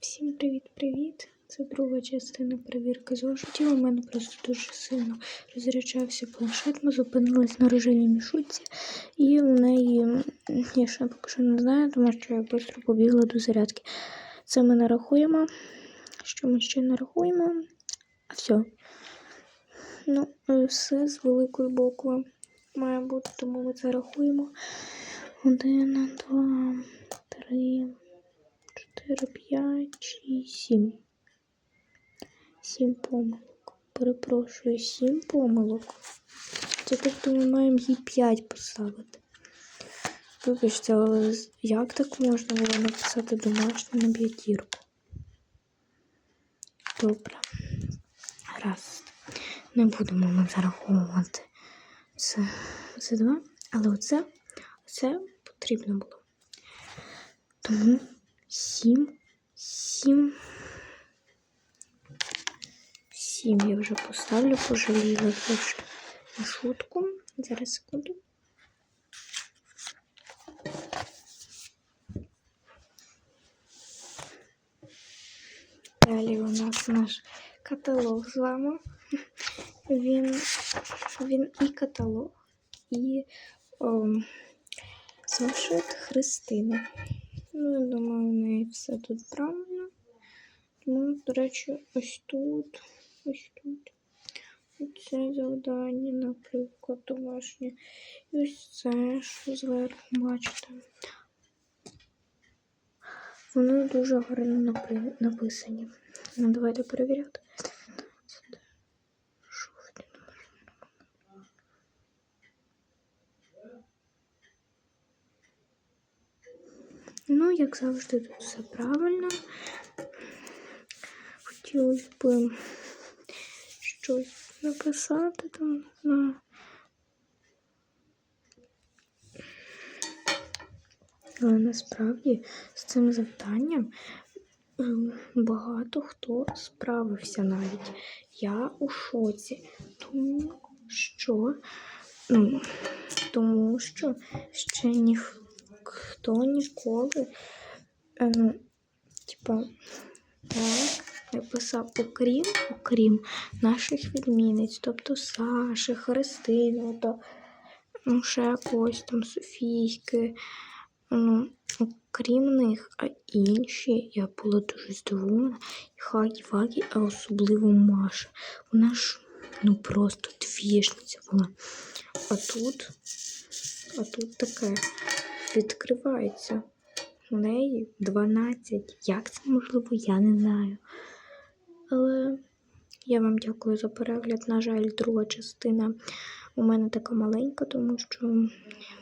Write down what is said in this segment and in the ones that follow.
Всім привіт-привіт! Це друга частина перевірки зошитів. У мене просто дуже сильно розряджався планшет. Ми зупинились на рожевій мішутці, і у неї я ще поки що не знаю, тому що я швидко побігла до зарядки. Це ми не рахуємо. Що ми ще не рахуємо? А все. Ну, все з великої букви має бути, тому ми це рахуємо. Один, два, три. 4, 5, 6, 7. 7 помилок. Перепрошую, 7 помилок. Це тобто ми маємо їй 5 поставити. Вибачте, але як так можна було написати домашню на п'ятірку? Добре. Раз. Не будемо ми зараховувати це, це два. Але оце, оце потрібно було. Тому Сім. Сім. Сім я вже поставлю, пожаліла трошки на шутку. Зараз секунду. Далі у нас наш каталог з вами. Він, він і каталог, і о, зошит Христини. Ну, я думаю, у неї все тут правильно. Тому, до речі, ось тут, ось тут. Оце завдання, наприклад, домашнє. І ось це, що зверху бачите. Вони дуже гарно написані. Ну, давайте перевіряти. Ну, як завжди, тут все правильно. Хотілося б щось написати там, знаю. Але насправді з цим завданням ем, багато хто справився навіть. Я у шоці, тому що, ну, тому що ще ніхто ніколи, е, ну, типа, так, написав, окрім, окрім наших відмінниць, тобто Саші, Христини, то, ну, ще якось там Софійки, ну, окрім них, а інші, я була дуже здивована, Хагі Вагі, а особливо Маша. Вона ж, ну, просто двіжниця була. А тут, а тут таке відкривається. У неї 12. Як це можливо, я не знаю. Але я вам дякую за перегляд. На жаль, друга частина у мене така маленька, тому що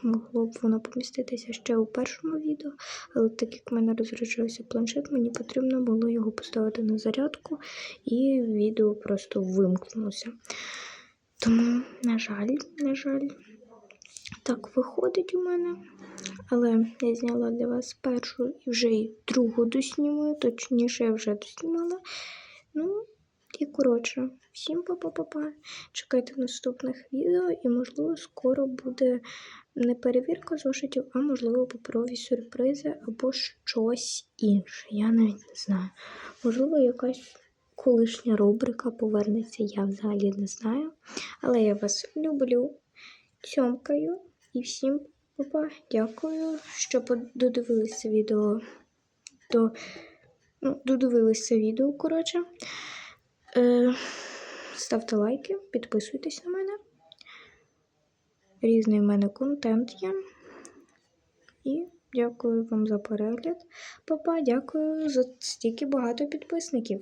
могло б воно поміститися ще у першому відео. Але так як в мене розряджався планшет, мені потрібно було його поставити на зарядку, і відео просто вимкнулося. Тому, на жаль, на жаль, так виходить у мене. Але я зняла для вас першу і вже і другу доснімую, точніше, я вже доснімала. Ну, і коротше, всім па-па-па-па. Чекайте наступних відео, і, можливо, скоро буде не перевірка зошитів, а можливо паперові сюрпризи або щось інше. Я навіть не знаю. Можливо, якась колишня рубрика повернеться, я взагалі не знаю. Але я вас люблю, цьомкаю і всім па-па. Дякую, що додивилися відео до. Ну, додивилися відео, коротше. Е, ставте лайки, підписуйтесь на мене. Різний в мене контент є. І дякую вам за перегляд. Папа, дякую за стільки багато підписників.